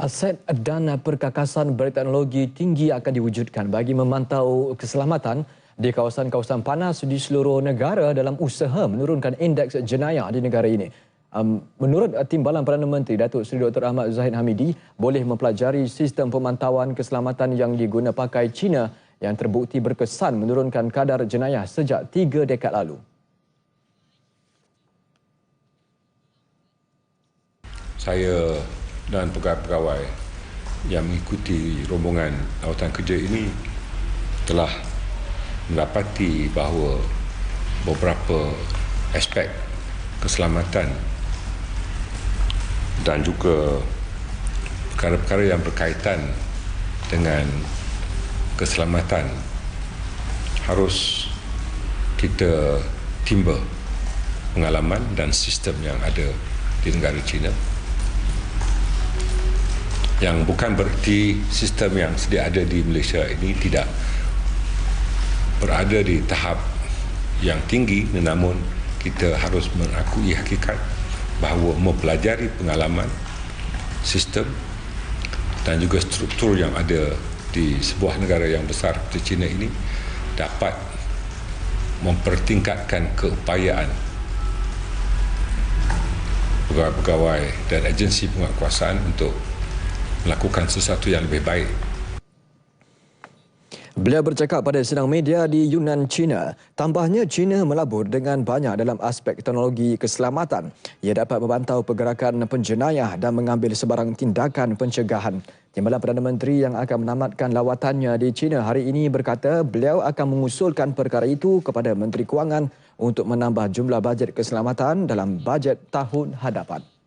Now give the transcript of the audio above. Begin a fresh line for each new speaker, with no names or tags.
Aset dan perkakasan berteknologi tinggi akan diwujudkan bagi memantau keselamatan di kawasan-kawasan panas di seluruh negara dalam usaha menurunkan indeks jenayah di negara ini. Um, menurut Timbalan Perdana Menteri Datuk Seri Dr. Ahmad Zahid Hamidi, boleh mempelajari sistem pemantauan keselamatan yang diguna pakai China yang terbukti berkesan menurunkan kadar jenayah sejak tiga dekad lalu.
Saya dan pegawai-pegawai yang mengikuti rombongan lawatan kerja ini telah mendapati bahawa beberapa aspek keselamatan dan juga perkara-perkara yang berkaitan dengan keselamatan harus kita timba pengalaman dan sistem yang ada di negara China yang bukan bererti sistem yang sedia ada di Malaysia ini tidak berada di tahap yang tinggi namun kita harus mengakui hakikat bahawa mempelajari pengalaman sistem dan juga struktur yang ada di sebuah negara yang besar seperti China ini dapat mempertingkatkan keupayaan pegawai-pegawai dan agensi penguatkuasaan untuk melakukan sesuatu yang lebih baik.
Beliau bercakap pada sidang media di Yunnan, China. Tambahnya, China melabur dengan banyak dalam aspek teknologi keselamatan. Ia dapat memantau pergerakan penjenayah dan mengambil sebarang tindakan pencegahan. Timbalan Perdana Menteri yang akan menamatkan lawatannya di China hari ini berkata beliau akan mengusulkan perkara itu kepada Menteri Kewangan untuk menambah jumlah bajet keselamatan dalam bajet tahun hadapan.